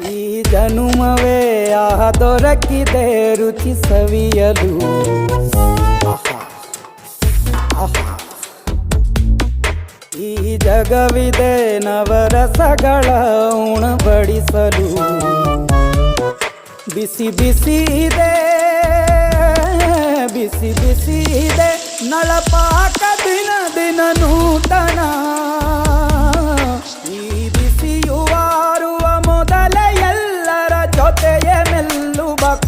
ಈ ಜನುಮವೇ ಆಹ, ದೊರಕಿದೆ ರುಚಿ ಸವಿಯಲು. ಈ ಜಗವಿದೆ ನವರಸಗಳ ಉಣಬಡಿಸಲು ಬಿಸಿ ಬಿಸಿ ಇದೆ, ಬಿಸಿ ಬಿಸಿ ಇದೆ ನಳಪಾಕ